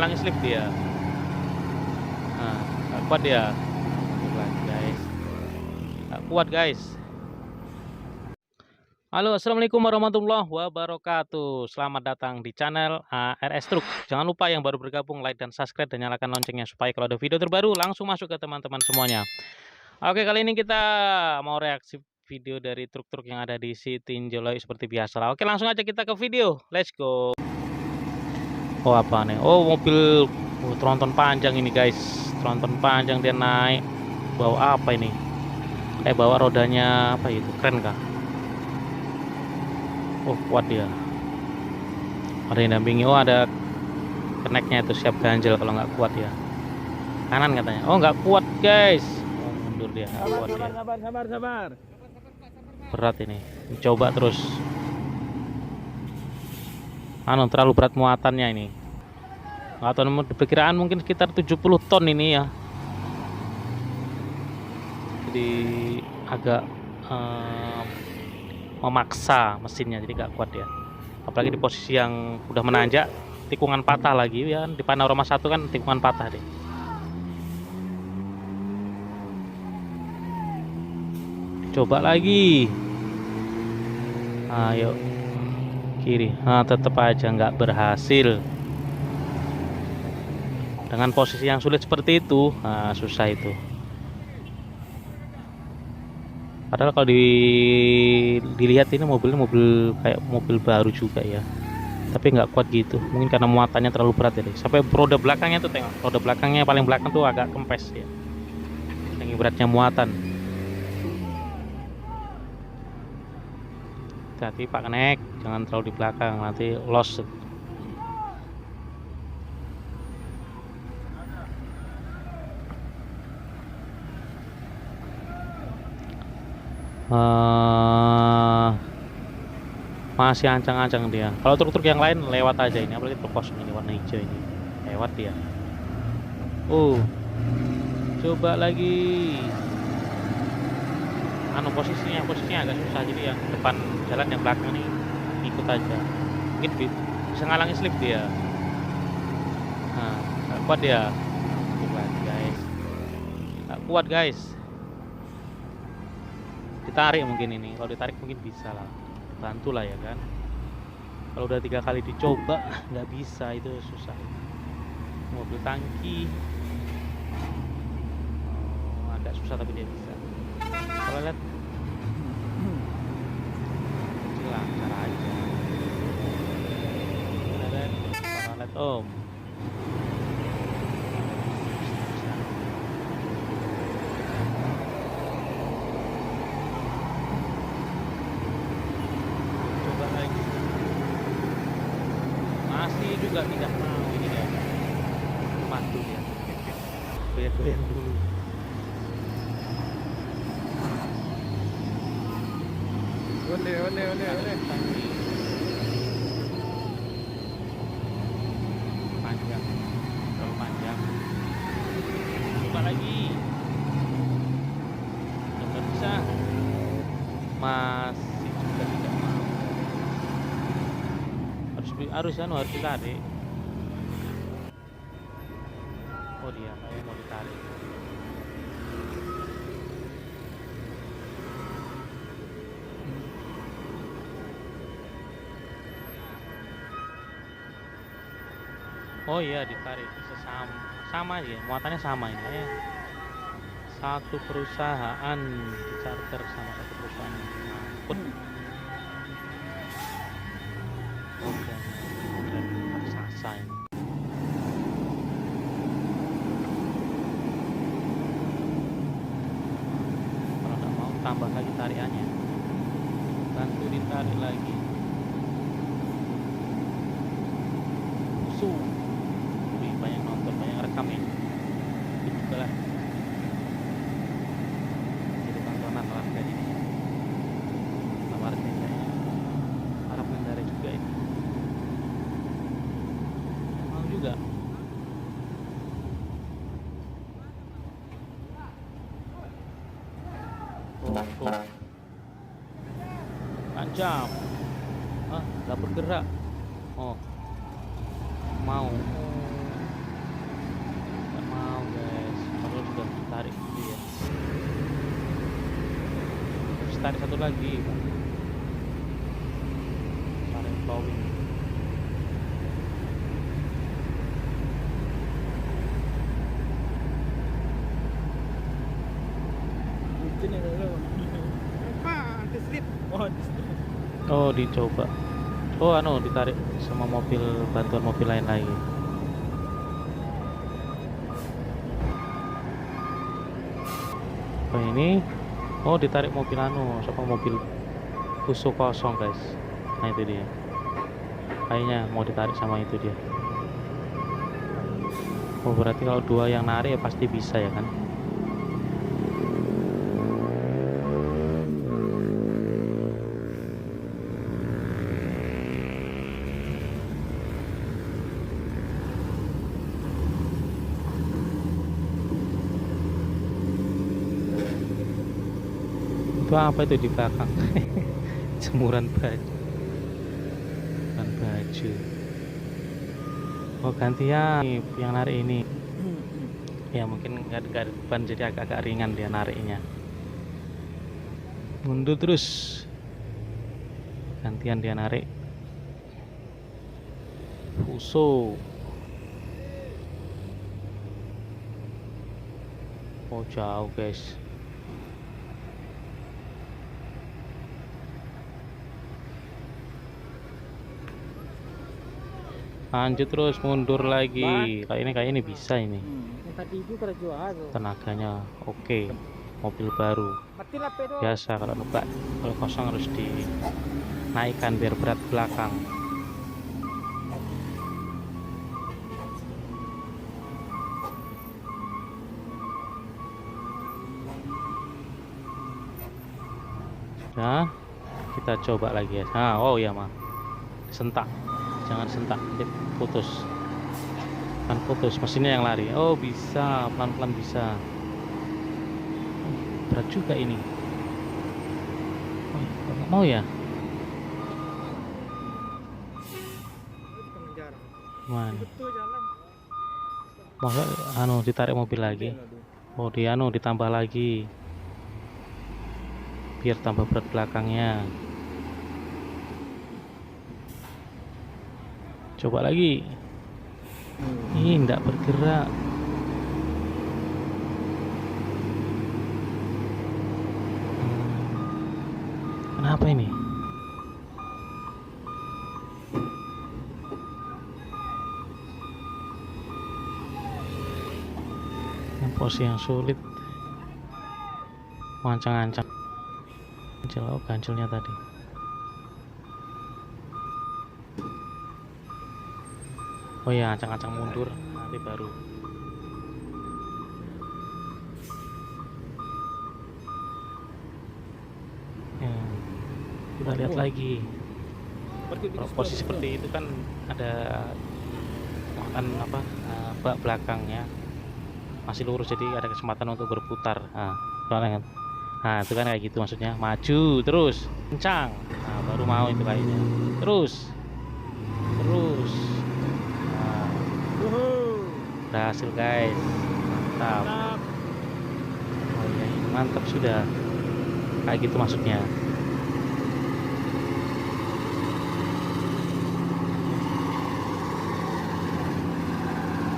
ngalangi slip dia. Nah nggak kuat dia. Kuat guys. Nggak kuat guys. Halo assalamualaikum warahmatullahi wabarakatuh. Selamat datang di channel ARS Truk Jangan lupa yang baru bergabung like dan subscribe dan nyalakan loncengnya Supaya kalau ada video terbaru langsung masuk ke teman-teman semuanya. Oke kali ini kita mau reaksi video dari truk-truk yang ada di Sitinjoloi seperti biasa Oke langsung aja kita ke video. Let's go Oh apa nih? Oh mobil oh, tronton panjang ini guys. Tronton panjang dia naik. Bawa apa ini? Eh bawa rodanya apa itu? Keren kah? Oh kuat dia. Ada yang dampingi. Oh ada keneknya itu siap ganjel kalau nggak kuat ya Kanan katanya. Oh nggak kuat guys. Oh, Mundur dia. Nggak Sabar, kuat sabar, dia. sabar, sabar, sabar. Berat ini. Coba terus Anu terlalu berat muatannya ini. Atau perkiraan mungkin sekitar 70 ton ini ya. Jadi agak eh, memaksa mesinnya jadi gak kuat ya. Apalagi di posisi yang udah menanjak tikungan patah lagi ya. Di panorama satu kan tikungan patah deh. Coba lagi. Ayo kiri nah, tetap aja nggak berhasil dengan posisi yang sulit seperti itu nah, susah itu Padahal kalau di, dilihat ini mobilnya mobil kayak mobil baru juga ya. Tapi nggak kuat gitu. Mungkin karena muatannya terlalu berat ya. Sampai roda belakangnya tuh tengok. Roda belakangnya paling belakang tuh agak kempes ya. Yang beratnya muatan. Hati Pak Kenek, jangan terlalu di belakang nanti lost. eh masih ancang-ancang dia. Kalau truk-truk yang lain lewat aja ini, apalagi truk kosong ini warna hijau ini. Lewat dia. Uh. Coba lagi. Anu posisinya, posisinya agak susah. Jadi yang depan jalan yang belakang nih ikut aja. Mungkin bi- bisa ngalangi slip dia. Nah, nggak kuat dia. Kuat guys. Nggak kuat guys. Ditarik mungkin ini. Kalau ditarik mungkin bisa lah. Bantu lah ya kan. Kalau udah tiga kali dicoba nggak bisa. Itu susah. Mobil tangki. Oh, agak susah tapi dia bisa kecil lancar aja. Coba lagi. Masih juga tidak mau ini ya mantu dia. Goyang-goyang dulu Ole, ole, ole, ole. Tangki. panjang. Terlalu panjang. Coba lagi. Udah bisa. Masih juga tidak mau. Harus harus anu harus ditarik Oh iya ditarik sesama sama aja muatannya sama ini ya. Satu perusahaan di charter sama satu perusahaan. Oh, dan raksasa ini. Kalau nggak mau tambah lagi tariannya. Bantu ditarik lagi. Su. takut tajam. Ah nggak bergerak? Oh. Mau. Nggak mau guys. Harus sudah tarik gitu ya. Terus tarik satu lagi tarik towing. Oh dicoba. Oh anu ditarik sama mobil bantuan mobil lain lagi. Oh ini? Oh ditarik mobil anu sama mobil tusuk kosong guys. Nah itu dia. Kayaknya mau ditarik sama itu dia. Oh berarti kalau dua yang narik ya pasti bisa ya kan itu apa itu di belakang? Jemuran baju. Baju. Oh gantian yang narik ini. Ya mungkin nggak nggak ada beban jadi agak-agak ringan dia nariknya. Mundur terus. Gantian dia narik. Fuso oh jauh guys lanjut terus mundur lagi. Kayak ini kayak ini bisa ini. Tuh. tenaganya oke. Mobil baru. Biasa kalau ngebak kalau kosong harus dinaikkan biar berat belakang. Nah kita coba lagi ya. Nah oh ya mah sentak jangan sentak putus. Kan putus. Mesinnya yang lari. Oh bisa. Pelan-pelan bisa. Berat juga ini. Oh, kok nggak mau ya? Mana? Masa anu ditarik mobil lagi? Oh di anu ditambah lagi. Biar tambah berat belakangnya coba lagi. Ini ndak bergerak. Hmm. kenapa ini? Ini posisi yang sulit. Wancang-ancang Ganjel, oh ganjelnya tadi Oh ya, ancang-ancang mundur Nanti baru. Ya, Kita lihat lagi. Kalau posisi seperti itu kan ada kan apa eh, bak belakangnya. Masih lurus jadi ada kesempatan untuk berputar. Nah, kan nah itu kan kayak gitu maksudnya. Maju terus kencang. Nah baru mau itu kayaknya. Terus terus berhasil guys. Mantap. Oh iya mantap sudah. Kayak gitu maksudnya.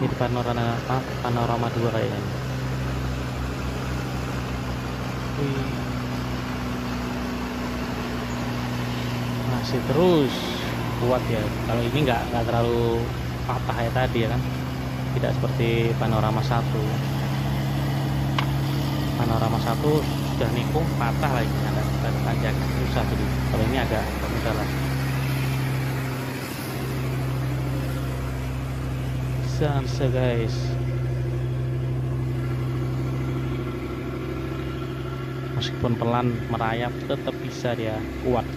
Ini panorama panorama dua kayaknya. Wih. masih terus kuat ya. Kalau ini nggak nggak terlalu patah ya tadi ya kan? Tidak seperti panorama satu. Panorama satu sudah nikung patah lagi. Ada ada tanjak susah tuh kalau ini agak mudah lah. Bisa guys. Meskipun pelan merayap tetap bisa dia kuat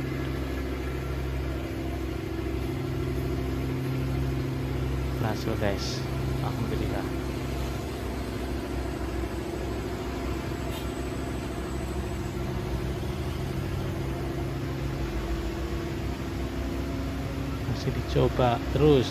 berhasil guys alhamdulillah masih dicoba terus.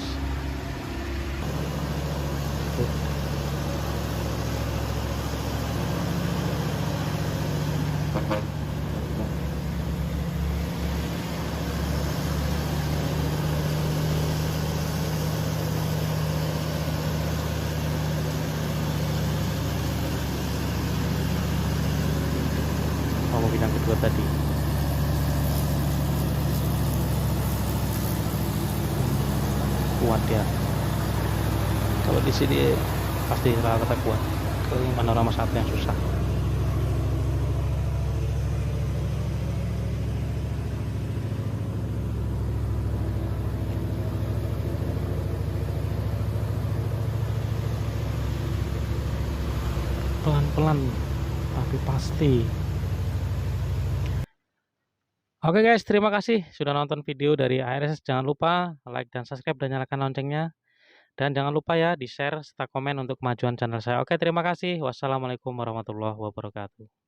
Kalau di sini pasti rata-rata kuat. Keliling panorama satu yang susah. Pelan-pelan tapi pasti Oke guys, terima kasih sudah nonton video dari ARS. Jangan lupa like dan subscribe dan nyalakan loncengnya. Dan jangan lupa ya di share serta komen untuk kemajuan channel saya. Oke, terima kasih. Wassalamualaikum warahmatullahi wabarakatuh.